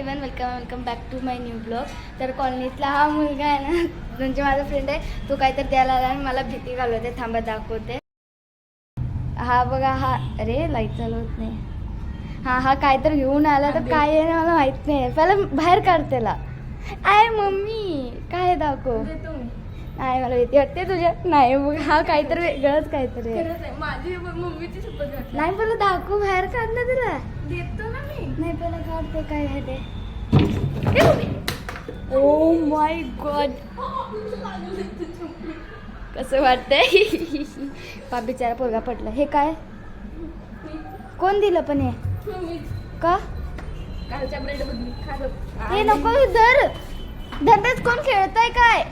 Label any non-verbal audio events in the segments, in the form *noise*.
Even welcome welcome back to my new blog तर कॉलनीतला हा मुलगा आहे ना *laughs* म्हणजे माझा फ्रेंड आहे तो काहीतरी द्यायला आला आणि मला भीती घालवते. थांबा दाखवते. हा बघा हा अरे लाइट चालवत नाही. हा हा काहीतरी घेऊन आला तर काय आहे ना मला माहीत नाही. पहिला बाहेर काढ त्याला. आय मम्मी काय दाखव. नाही मला भीती वाटते तुझ्या. नाही बघ हा काहीतरी वेगळंच काहीतरी. माझी मम्मीची. नाही पहिला दाखव बाहेर काढ ना तुला देतो ना मी. नाही पहिला काढते काय आहे ते. ओ माय गॉड कसं वाटतंय? पा बिचारा पोरगा पडला हे काय? कोण दिलं पण हे? का? कालच्या ब्रेड. हे नको धर. धरतेच कोण? खेळताय काय?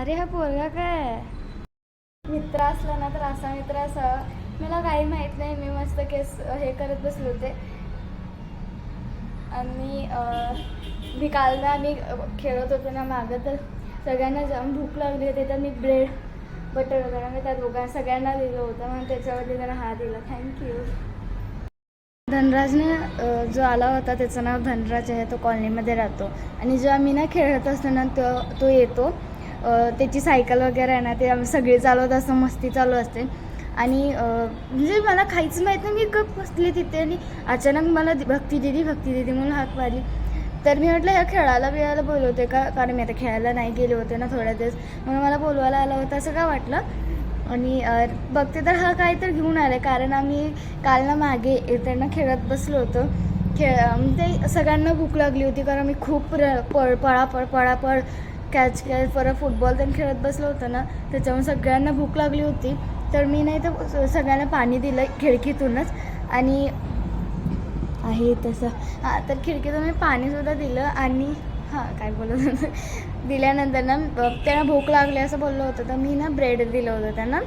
अरे हा पोरगा काय? मित्र असला ना तर असा मित्र असा. मला काही माहीत नाही. मी मस्त केस हे करत बसले होते. आणि मी काल ना मी खेळत होतो ना मागं तर सगळ्यांना जाम भूक लागली होती तर मी ब्रेड बटर वगैरे मी त्या दोघांना सगळ्यांना दिलं होतं. म्हणून त्याच्यावरती त्यांना हा दिला. थँक्यू धनराजने जो आला होता त्याचं नाव धनराज आहे तो कॉलनीमध्ये राहतो. आणि जेव्हा मी ना खेळत असतो ना तो तो येतो. त्याची सायकल वगैरे आहे ना ते आम्ही सगळी चालवत असतो मस्ती चालू असते. आणि म्हणजे मला खायचं माहीत नाही मी गप बसली तिथे आणि अचानक मला भक्ती दिदी भक्ती दिदी म्हणून हाक मारली. तर मी म्हटलं ह्या खेळायला बिळायला बोलवते का? कारण मी आता खेळायला नाही गेले होते ना थोड्या दिवस. म्हणून मला बोलवायला आला होता असं का वाटलं? आणि बघते तर हा काय तर घेऊन आले कारण आम्ही काल ना मागे येताना खेळत बसलो होतो. खेळ म्हणजे ते सगळ्यांना भूक लागली होती कारण मी खूप र पळ पळापळ पळापळ कॅच कॅच परत फुटबॉल त्यांनी खेळत बसलो होतो ना. त्याच्यामुळे सगळ्यांना भूक लागली होती. तर मी नाही तर सगळ्यांना पाणी दिलं खिडकीतूनच. आणि आहे तसं. हां तर खिडकीतून मी पाणीसुद्धा दिलं आणि हां काय बोलत होतं? *laughs* दिल्यानंतर ना त्यांना भूक लागली असं बोललं होतं. तर मी ना ब्रेड दिलं होतं त्यांना.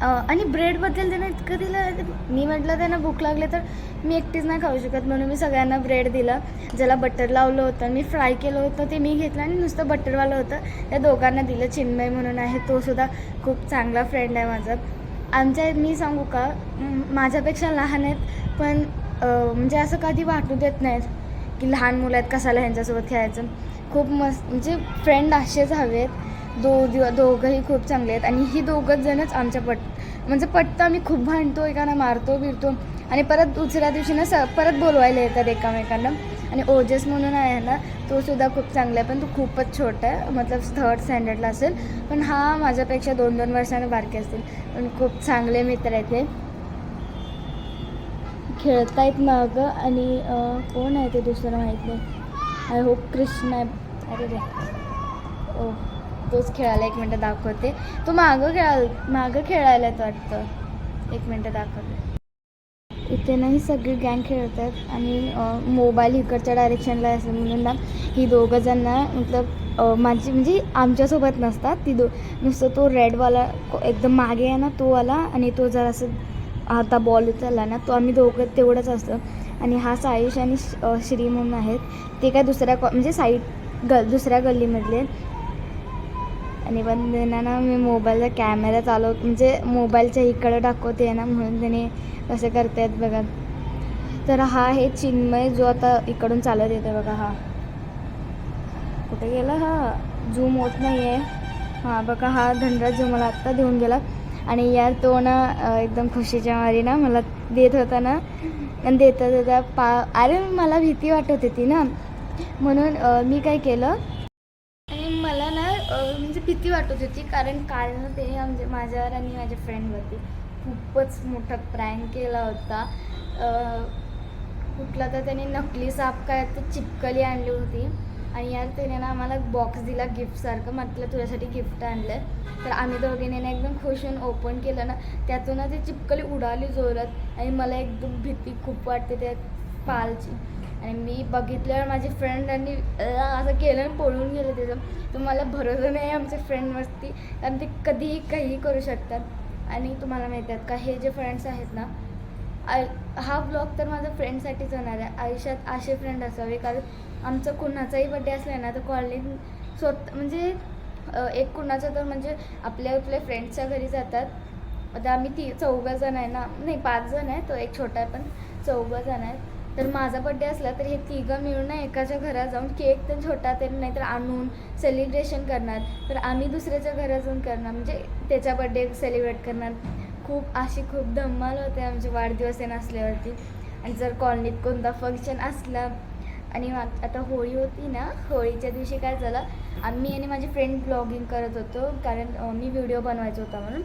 आणि ब्रेडबद्दल त्यांना इतकं दिलं मी म्हटलं त्यांना भूक लागली तर मी एकटीच नाही खाऊ शकत म्हणून मी सगळ्यांना ब्रेड दिलं. ज्याला बटर लावलं होतं मी फ्राय केलं होतं ते मी घेतलं आणि नुसतं बटरवालं होतं. त्या दोघांना दिलं चिन्मय म्हणून आहे तो सुद्धा खूप चांगला फ्रेंड आहे माझा. आमच्या मी सांगू का माझ्यापेक्षा लहान आहेत पण म्हणजे असं कधी वाटू देत नाहीत की लहान मुलं आहेत कशाला ह्यांच्यासोबत खेळायचं. खूप मस्त म्हणजे फ्रेंड असेच हवेत. दो दिव दोघंही खूप चांगले आहेत आणि ही दोघंच जणच आमच्या पट म्हणजे पटतं आम्ही खूप भांडतो एकाना मारतो बिरतो. आणि परत दुसऱ्या दिवशी ना स परत बोलवायला येतात एकामेकांना. आणि ओजस म्हणून आहे ना तो सुद्धा खूप चांगला आहे पण तो खूपच छोटा आहे. मतलब थर्ड स्टँडर्डला असेल. पण हा माझ्यापेक्षा दोन दोन वर्षाने बारके असतील. पण खूप चांगले मित्र आहेत हे. ना अगं आणि कोण आहे ते दुसरं माहीत नाही. आय होप कृष्ण आहे. अरे रे. ओ तोच खेळायला एक मिनटं दाखवते. तो मागं खेळाल मागं खेळायला येतो वाटतं. एक मिनटं दाखवते. इथे ना ही सगळी गँग खेळत आहेत आणि मोबाईल इकडच्या डायरेक्शनला असं म्हणून ना ही दोघं जण मतलब माझी म्हणजे आमच्यासोबत नसतात ती दो नुसतं तो रेडवाला एकदम मागे आहे ना तो आला आणि तो जरासं आता बॉल उचलला ना तो आम्ही दोघं तेवढंच असतं. आणि हा सायुष आणि श- श्री म्हणून आहेत. ते काय दुसऱ्या कॉ म्हणजे साईड ग दुसऱ्या गल्लीमधले आणि पण त्यांना ना मी मोबाईलचा कॅमेरा चालव म्हणजे मोबाईलच्या इकडं दाखवते ना म्हणून त्याने कसे करतायत बघा. तर हा हे चिन्मय जो आता इकडून चालत येतो बघा हा. कुठे गेला हा? झूम होत नाही आहे हां बघा हा धनराज जो मला आत्ता देऊन गेला. आणि यार तो ना एकदम खुशीच्या मारी ना मला देत होता ना. आणि देता देता पा अरे मला भीती वाटत होती ना. म्हणून मी काय केलं आणि मला ना अ, म्हणजे भीती वाटत होती कारण काल ना ते आमच्या माझ्यावर आणि माझ्या फ्रेंडवरती खूपच मोठा प्रँक केला होता. कुठला तर त्याने नकली साप काय तर चिपकली आणली होती. आणि यार त्याने ना आम्हाला बॉक्स दिला गिफ्टसारखं म्हटलं तुझ्यासाठी गिफ्ट आणलं तर आम्ही दोघीने ना एकदम खुश होऊन ओपन केलं ना त्यातून ना ती चिपकली उडाली जोरात. आणि मला एकदम भीती खूप वाटते त्या पालची. आणि मी बघितल्यावर माझी फ्रेंडांनी असं केलं आणि पळून गेलं त्याचं तुम्हाला भरोसा नाही आमच्या फ्रेंडवरती कारण ते कधीही काहीही करू शकतात. आणि तुम्हाला माहिती आहेत का हे जे फ्रेंड्स आहेत ना आय हा ब्लॉग तर माझा फ्रेंडसाठीच होणार आहे. आयुष्यात असे फ्रेंड असावे कारण आमचं कुणाचाही बड्डे असला ना तर कॉलिंग स्वत म्हणजे एक कुणाचं तर म्हणजे आपल्या आपल्या फ्रेंड्सच्या घरी जातात. आता आम्ही ती चौघं जण आहे ना नाही पाच जण आहे तो एक छोटा आहे पण चौघं जण आहेत. तर माझा बड्डे असला तर हे तिघं मिळून ना एकाच्या घरात जाऊन केक तर छोटा तरी नाहीतर आणून सेलिब्रेशन करणार. तर आम्ही दुसऱ्याच्या घरात जाऊन करणार. म्हणजे त्याचा बड्डे सेलिब्रेट करणार. खूप अशी खूप धम्माल होते आमचे वाढदिवस हे नसल्यावरती आणि जर कॉलनीत कोणता फंक्शन असला आणि आता होळी होती ना होळीच्या दिवशी काय झालं आम्ही आणि माझी फ्रेंड ब्लॉगिंग करत होतो कारण मी व्हिडिओ बनवायचा होता म्हणून.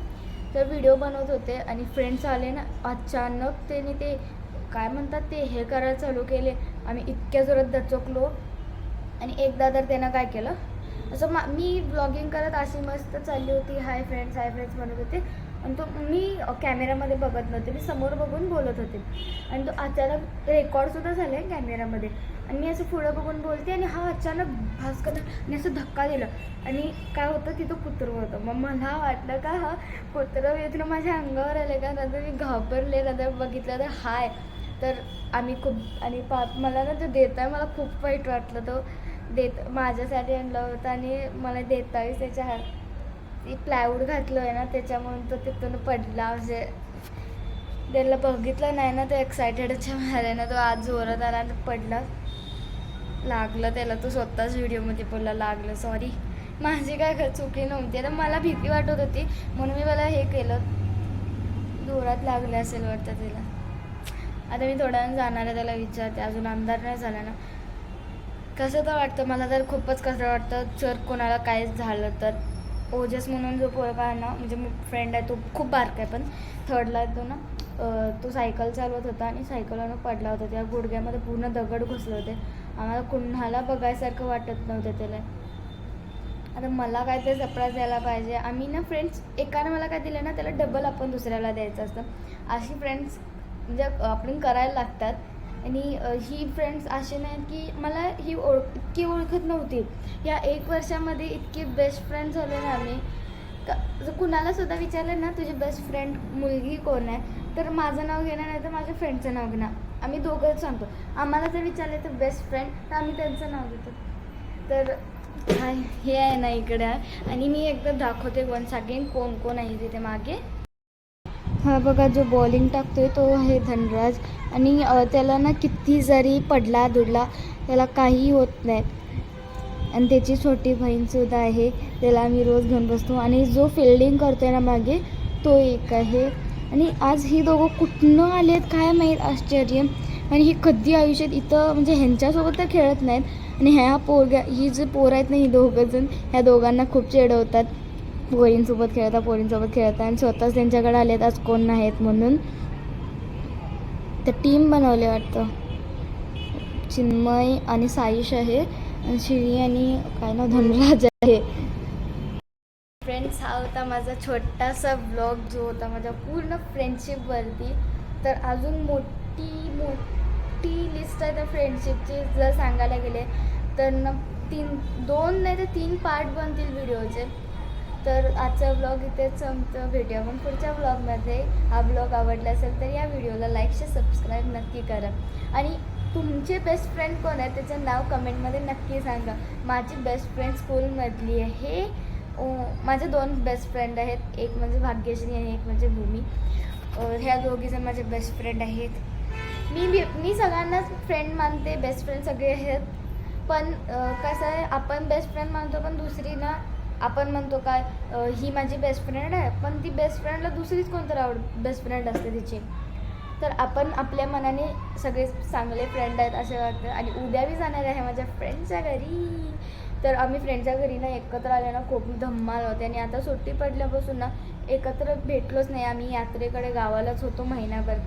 तर व्हिडिओ बनवत होते आणि फ्रेंड्स आले ना अचानक त्याने ते काय म्हणतात ते? हे करायला चालू केले. आम्ही इतक्या जोरात दचकलो. आणि एकदा तर त्यानं काय केलं? असं मा मी ब्लॉगिंग करत अशी मस्त चालली होती. हाय फ्रेंड्स हाय फ्रेंड्स म्हणत होते. आणि तो मी कॅमेरामध्ये बघत नव्हते. मी समोर बघून बोलत होते. आणि तो अचानक रेकॉर्डसुद्धा झाले आहे कॅमेरामध्ये आणि मी असं पुढं बघून बोलते आणि हा अचानक भास्कर आणि असं धक्का दिला. आणि काय होतं तिथं कुत्रं होतं. मग मला वाटलं का हा कुत्रं येथून माझ्या अंगावर आलं का? नंतर मी घाबरले. नंतर बघितलं तर हाय. तर आम्ही खूप आणि पा मला ना तो देत आहे मला खूप वाईट वाटलं तो देत माझ्यासाठी आणलं होता आणि मला देतावीस त्याच्या हात. प्लायवूड घातलं आहे ना त्याच्यामुळे तो तिथून पडला. म्हणजे त्याला बघितलं नाही ना तो एक्सायटेडच्या मारे ना तो आज जोरात आला आणि पडला. लागलं त्याला तो स्वतःच व्हिडिओमध्ये बोलला लागलं सॉरी माझी काय घर चुकी नव्हती. आता मला भीती वाटत होती म्हणून मी मला हे केलं. जोरात लागले असेल वाटतं तिला आता मी थोड्या वेळानं जाणार आहे त्याला विचारते. अजून अंधार नाही झाला ना. कसं तर वाटतं मला तर खूपच कसं वाटतं जर कोणाला काय झालं तर. ओजस म्हणून जो पोरगा आहे ना म्हणजे फ्रेंड आहे तो खूप बारका आहे पण थर्डला येतो ना तो सायकल चालवत होता आणि सायकलवरून पडला होता. त्या गुडघ्यामध्ये पूर्ण दगड घुसले होते. आम्हाला कुणाला बघायसारखं वाटत नव्हतं त्याला. आता मला काय ते सरप्राईज द्यायला पाहिजे. आम्ही ना फ्रेंड्स एकानं मला काय दिलं ना त्याला डबल आपण दुसऱ्याला द्यायचं असतं. अशी फ्रेंड्स म्हणजे आपण करायला लागतात. आणि ही फ्रेंड्स असे नाहीत की मला ही ओळख इतकी ओळखत नव्हती. या एक वर्षामध्ये इतके बेस्ट फ्रेंड झाले ना आम्ही. का जर कुणाला सुद्धा विचारलं ना तुझी बेस्ट फ्रेंड मुलगी कोण आहे? तर माझं नाव घेणार नाही तर माझ्या फ्रेंडचं नाव घेणार. आम्ही दोघंच सांगतो. आम्हाला जर विचारलं तर बेस्ट फ्रेंड तर आम्ही त्यांचं नाव घेतो. तर हे आहे ना इकडे. आहे आणि मी एकदा दाखवते वन सेकंड कोण कोण आहे तिथे मागे. हा बघा जो बॉलिंग टाकतोय तो आहे धनराज. आणि त्याला ना किती जरी पडला दुडला त्याला काही होत नाही. आणि त्याची छोटी बहीणसुद्धा आहे. त्याला आम्ही रोज घेऊन बसतो. आणि जो फिल्डिंग करतोय ना मागे तो एक आहे. आणि आज ही दोघं कुठनं आलेत काय माहीत? आश्चर्य. आणि ही कधी आयुष्यात इथं म्हणजे ह्यांच्यासोबत तर खेळत नाहीत. आणि ह्या पोरग्या ही जी पोरं आहेत ना ही दोघं जण ह्या दोघांना खूप चिडवतात. पोरींसोबत खेळता पोरींसोबत खेळता आणि स्वतःच त्यांच्याकडे आलेत आज कोण नाहीत म्हणून. तर टीम बनवले वाटतं. चिन्मय आणि साईश आहे आणि श्री आणि काय ना धनराज आहे. फ्रेंड्स हा होता माझा छोटासा ब्लॉग जो होता माझ्या पूर्ण फ्रेंडशिपवरती तर अजून मोठी मोठी लिस्ट आहे त्या फ्रेंडशिपची जर सांगायला गेले तर ना तीन दोन नाही तर तीन पार्ट बनतील व्हिडिओचे तर आजचा ब्लॉग इथेच संपतो. भेटूया मग पुढच्या ब्लॉगमध्ये हा ब्लॉग आवडला असेल तर या व्हिडिओला लाईकशे सबस्क्राईब नक्की करा. आणि तुमचे बेस्ट फ्रेंड कोण आहे त्याचं नाव कमेंटमध्ये नक्की सांगा. माझी बेस्ट फ्रेंड स्कूलमधली आहे. हे माझे दोन बेस्ट फ्रेंड आहेत. एक म्हणजे भाग्यश्री आणि एक म्हणजे भूमी. ह्या दोघीजण माझे बेस्ट फ्रेंड आहेत. मी मी मी सगळ्यांनाच फ्रेंड मानते. बेस्ट फ्रेंड सगळे आहेत. पण कसं आहे आपण बेस्ट फ्रेंड मानतो पण दुसरी ना आपण म्हणतो काय ही माझी बेस्ट फ्रेंड आहे पण ती बेस्ट फ्रेंडला दुसरीच कोणतरी आवड बेस्ट फ्रेंड असते तिची. तर आपण आपल्या मनाने सगळे चांगले फ्रेंड आहेत असे वाटतं. आणि उद्या बी जाणार आहे माझ्या फ्रेंडच्या घरी. तर आम्ही फ्रेंडच्या घरी ना एकत्र आले ना खूप धम्माल होते. आणि आता सुट्टी पडल्यापासून ना एकत्र भेटलोच नाही आम्ही. यात्रेकडे गावालाच होतो महिनाभर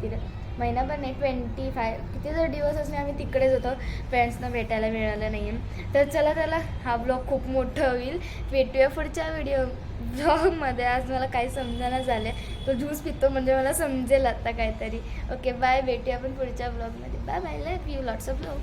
महिना महिनाभर नाही ट्वेंटी फाय किती जर दिवस असले आम्ही तिकडेच होतो. फ्रेंड्सना भेटायला मिळालं नाही तर चला चला हा ब्लॉग खूप मोठा होईल. भेटूया पुढच्या व्हिडिओ ब्लॉगमध्ये आज मला काही समजायला झालं तो ज्यूस पितो म्हणजे मला समजेल आता काहीतरी. ओके बाय भेटूया आपण पुढच्या ब्लॉगमध्ये bye bye love you lots of blog